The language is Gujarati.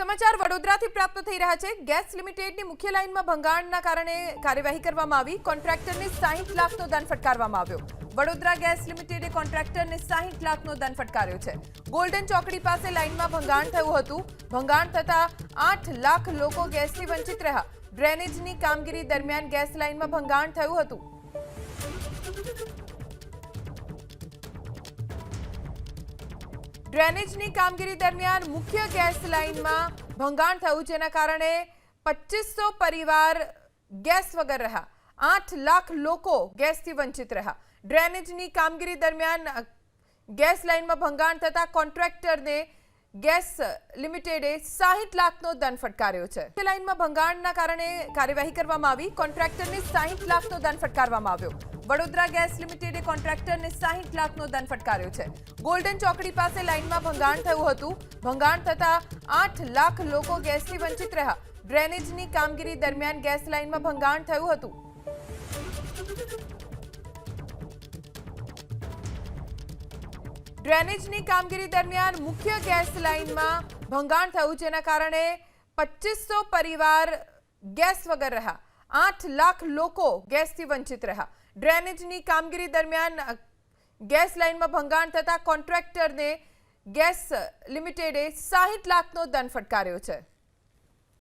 સમાચાર વડોદરાથી પ્રાપ્ત થઈ રહ્યા છે. ગેસ લિમિટેડની મુખ્ય લાઇનમાં ભંગાણના કારણે કાર્યવાહી કરવામાં આવી. કોન્ટ્રાક્ટરને સાહીઠ લાખનો દંડ ફટકારવામાં આવ્યો. વડોદરા ગેસ લિમિટેડે કોન્ટ્રાક્ટરને સાહીઠ લાખનો દંડ ફટકાર્યો છે. ગોલ્ડન ચોકડી પાસે લાઇનમાં ભંગાણ થયું હતું. ભંગાણ થતાં આઠ લાખ લોકો ગેસથી વંચિત રહ્યા. ડ્રેનેજની કામગીરી દરમિયાન ગેસ લાઇનમાં ભંગાણ થયું હતું. ડ્રેનેજની કામગીરી દરમિયાન મુખ્ય ગેસ લાઇનમાં ભંગાણ થયું, જેના કારણે પચીસો પરિવાર ગેસ વગર રહ્યા. આઠ લાખ લોકો ગેસથી વંચિત રહ્યા. ડ્રેનેજની કામગીરી દરમિયાન ગેસ લાઇનમાં ભંગાણ થતા કોન્ટ્રાક્ટરને ગેસ લિમિટેડે સાહીઠ લાખનો દંડ ફટકાર્યો છે. લાઇનમાં ભંગાણના કારણે કાર્યવાહી કરવામાં આવી. કોન્ટ્રાક્ટરને સાહીઠ લાખનો દંડ ફટકારવામાં આવ્યો. વડોદરા ગેસ લિમિટેડે કોન્ટ્રાક્ટરને સાહીઠ લાખનો દંડ ફટકાર્યો છે. ગોલ્ડન ચોકડી પાસે લાઇનમાં ભંગાણ થયું હતું. ભંગાણ થતાં આઠ લાખ લોકો ગેસથી વંચિત રહ્યા. ડ્રેનેજની કામગીરી દરમિયાન ગેસ લાઇનમાં ભંગાણ થયું હતું. ડ્રેનેજની કામગીરી દરમિયાન મુખ્ય ગેસ લાઇનમાં ભંગાણ થયું, જેના કારણે પચીસો પરિવાર ગેસ વગર રહ્યા. આઠ લાખ લોકો ગેસથી વંચિત રહ્યા. ડ્રેનેજની કામગીરી દરમિયાન ગેસ લાઇનમાં ભંગાણ થતા કોન્ટ્રાક્ટરને ગેસ લિમિટેડે સાહીઠ લાખનો દંડ ફટકાર્યો છે.